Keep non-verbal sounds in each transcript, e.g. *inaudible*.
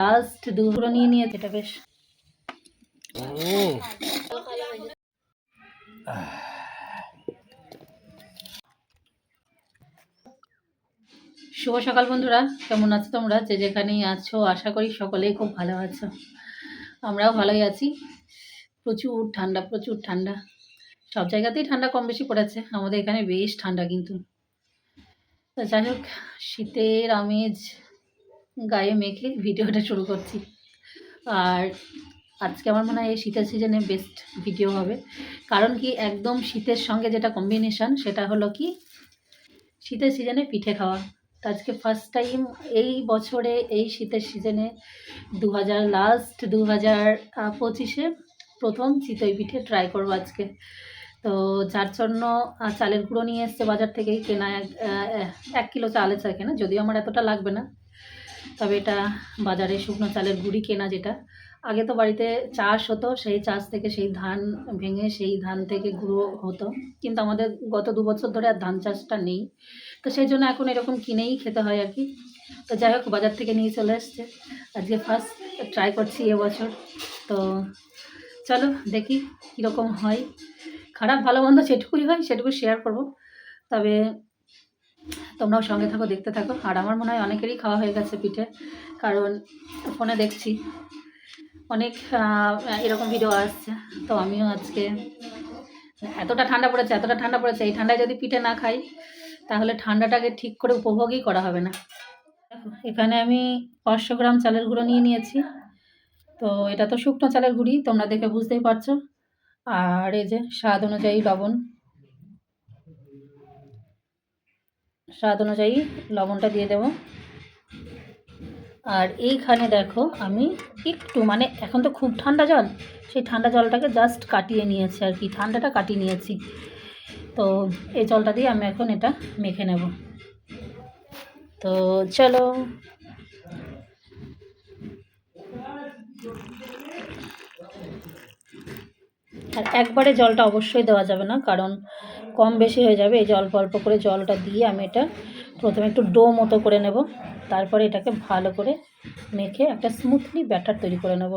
Last দুপুরো নিয়ে এটা বেশ। শুভ সকাল বন্ধুরা, কেমন আছো তোমরা? যে যেখানেই আছো, আশা করি সকলেই খুব ভালো আছো। আমরাও ভালোই আছি। প্রচুর ঠান্ডা প্রচুর ঠান্ডা। সব জায়গাতেই ঠান্ডা কম বেশি পড়েছে। আমাদের এখানে বেশ ঠান্ডা কিন্তু। যাই হোক, শীতের আমেজ গায়ে মেখে ভিডিওটা শুরু করছি। আর আজকে আমার মনে হয় এই শীতের সিজনে বেস্ট ভিডিও হবে। কারণ কি একদম শীতের সঙ্গে যেটা কম্বিনেশন সেটা হলো কি, শীতের সিজনে পিঠে খাওয়া। তো আজকে ফার্স্ট টাইম এই বছরে এই শীতের সিজনে দু হাজার লাস্ট দু হাজার পঁচিশে প্রথম চিতই পিঠে ট্রাই করব আজকে। তো যার জন্য চালের গুঁড়ো নিয়ে এসছে বাজার থেকেই কেনা এক কিলো চাল আছে কেনা, যদিও আমার এতটা লাগবে না। তবে এটা বাজারে শুকনো চালের গুঁড়ি কেনা যেটা। আগে তো বাড়িতে চাষ হতো, সেই চাষ থেকে সেই ধান ভেঙে সেই ধান থেকে গুঁড়ো হতো। কিন্তু আমাদের গত দু বছর ধরে আর ধান চাষটা নেই। তো সেই জন্য এখন এরকম কিনেই খেতে হয় আর কি। তো যাই হোক, বাজার থেকে নিয়ে চলে এসছে। আজকে ফার্স্ট ট্রাই করছি এবছর তো চলো দেখি কীরকম হয়। খারাপ ভালো মন্দ যেটুকুই হয়, সেটুকু শেয়ার করব। তবে তোমরাও সঙ্গে থাকো, দেখতে থাকো। আর আমার মনে হয় অনেকেরই খাওয়া হয়ে গেছে পিঠে, কারণ ফোনে দেখছি। অনেক এরকম ভিডিও আসছে। তো আমিও আজকে, এতটা ঠান্ডা পড়েছে, এতটা ঠান্ডা পড়েছে, এই ঠান্ডায় যদি পিঠে না খাই, তাহলে ঠান্ডাটাকে ঠিক করে উপভোগই করা হবে না। এখানে আমি পাঁচশো গ্রাম চালের গুঁড়ো নিয়ে নিয়েছি। তো এটা তো শুকনো চালের গুঁড়ি, তোমরা দেখে বুঝতেই পারছ। আর এই যে স্বাদ অনুযায়ী লবণ। স্বাদ অনুযায়ী লবণটা দিয়ে দেবো। আর এইখানে দেখো আমি একটু মানে এখন তো খুব ঠান্ডা জল, সেই ঠান্ডা জলটাকে জাস্ট কাটিয়ে নিয়েছি আর কি, ঠান্ডাটা কাটিয়ে নিয়েছি। তো এই জলটা দিয়ে আমি এখন এটা মেখে নেব। তো চলো। আর একবারে জলটা অবশ্যই দেওয়া যাবে না, কারণ কম বেশি হয়ে যাবে। এই যে অল্প অল্প করে জলটা দিয়ে আমি এটা প্রথমে একটু ডো মতো করে নেব। তারপরে এটাকে ভালো করে মেখে একটা স্মুথলি ব্যাটার তৈরি করে নেব।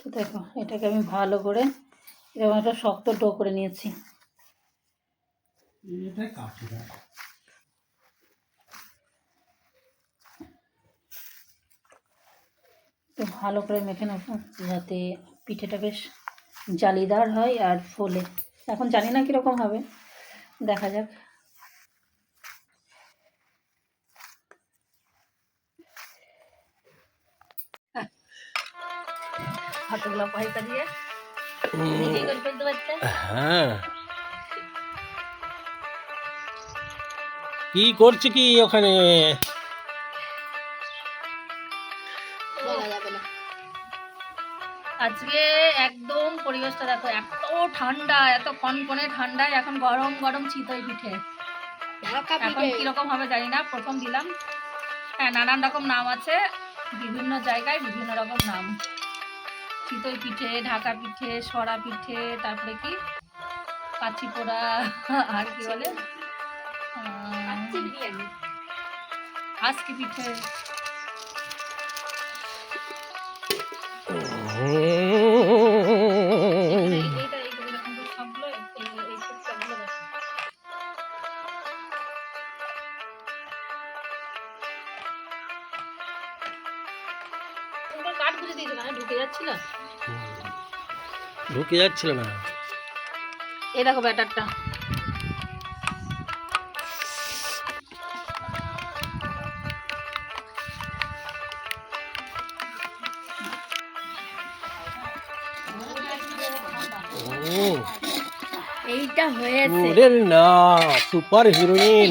তো দেখো, এটাকে আমি ভালো করে এরকম একটা শক্ত ডো করে নিয়েছি। তো ভালো করে মেখে নেব, যাতে পিঠেটা বেশ জালিদার হয় আর ফোলে। এখন জানি না কীরকম হবে, দেখা যাক। হ্যাঁ। কি করছে কি ওখানে? আজকে একদম পরিবেশটা দেখো এত ঠান্ডা এত কনকনে ঠান্ডায় এখন গরম গরম চিতই পিঠে। এখন কীরকম হবে জানি না প্রথম দিলাম। হ্যাঁ নানান রকম নাম আছে বিভিন্ন জায়গায় বিভিন্ন রকম নাম। চিতই পিঠে ঢাকা পিঠে সরা পিঠে তারপরে কি? কাচি পোড়া আর কি বলে? আজকে পিঠে। কাঠ গুঁজে দিয়েছে না ঢুকে যাচ্ছিল ঢুকে যাচ্ছিল না? এই দেখো ব্যাটারটা। এইটা হয়েছে। ওরে না সুপার *laughs* হিরোইন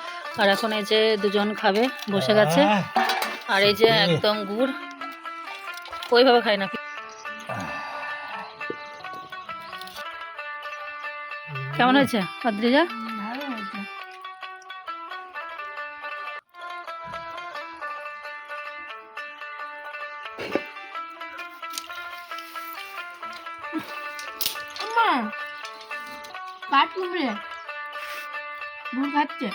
আর এখন এই যে দুজন খাবে বসে গেছে। আর এই যে একদম গুড় ওইভাবে খায় না কেমন হয়েছে অদ্রিজা কাঠ কুমড়ে? গুড় খাচ্ছে?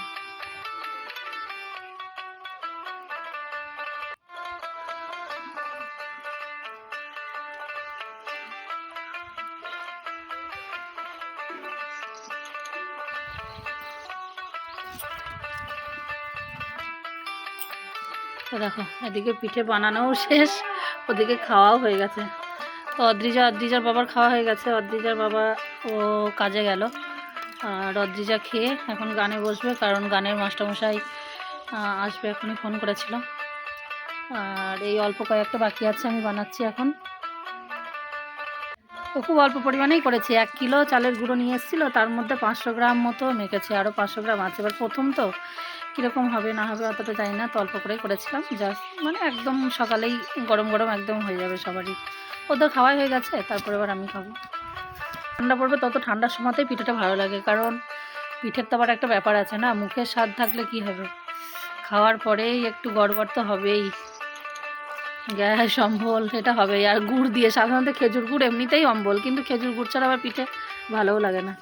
তো দেখো, এদিকে পিঠে বানানোও শেষ, ওদিকে খাওয়াও হয়ে গেছে। তো অদ্রিজা, অদ্রিজার বাবার খাওয়া হয়ে গেছে, অদ্রিজার বাবা ও কাজে গেল। আর অদ্রিজা খেয়ে এখন গানে বসবে, কারণ গানের মাস্টারমশাই আসবে এখনই, ফোন করেছিল। আর এই অল্প কয়েকটা বাকি আছে, আমি বানাচ্ছি এখন। তো খুব অল্প পরিমাণেই করেছি, এক কিলো চালের গুঁড়ো নিয়ে এসেছিল, তার মধ্যে পাঁচশো গ্রাম মতো মেখেছি আরও পাঁচশো গ্রাম আছে। এবার প্রথম তো কীরকম হবে না হবে অতটা জানি না, তো অল্প করেই করেছিলাম। জাস্ট মানে একদম সকালেই গরম গরম একদম হয়ে যাবে সবারই। ওদের খাওয়াই হয়ে গেছে, তারপরে এবার আমি খাব। ঠান্ডা পড়বে তত ঠান্ডার সময়তেই পিঠেটা ভালো লাগে, কারণ পিঠের তো আবার একটা ব্যাপার আছে না মুখের স্বাদ থাকলে কি হবে? খাওয়ার পরেই একটু গড়বড় তো হবেই। গ্যাস, অম্বল, এটা হবেই। আর গুড় দিয়ে সাধারণত খেজুর গুড় এমনিতেই অম্বল, কিন্তু খেজুর গুড় ছাড়া আবার পিঠে ভালোও লাগে না।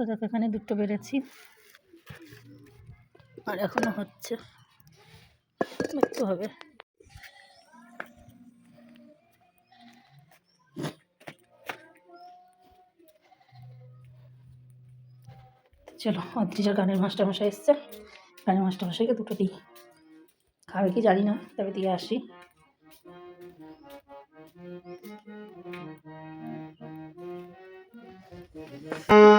তো দেখো, এখানে দুটো বেড়েছি। আর এখনও হচ্ছে। একটু হবে। চলো, অদ্রিজার গানের মাস্টারমশাই এসছে। গানের মাস্টারমশাইকে দুটো দিই। খাবে কি জানি না, তবে দিয়ে আসি। *laughs*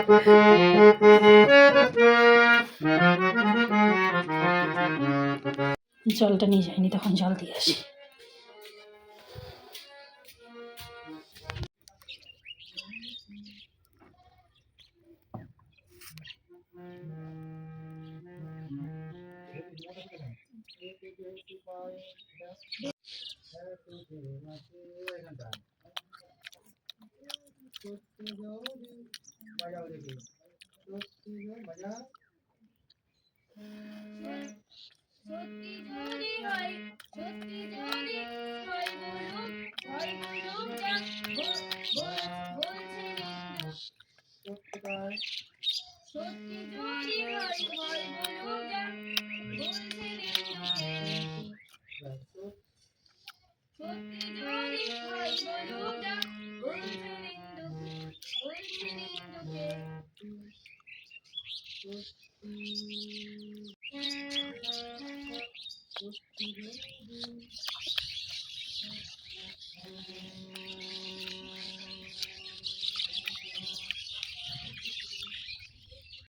জলটা নিয়ে যাইনি তখন জল দিয়ে আসি। সত্যি যদি হয় সত্যি যদি হয় বলুন হয় বলুন যা বলছে সত্যি যদি হয় হয় বলুন যা বলছে সত্যি যদি হয় বলুন যা বলছে Thank you.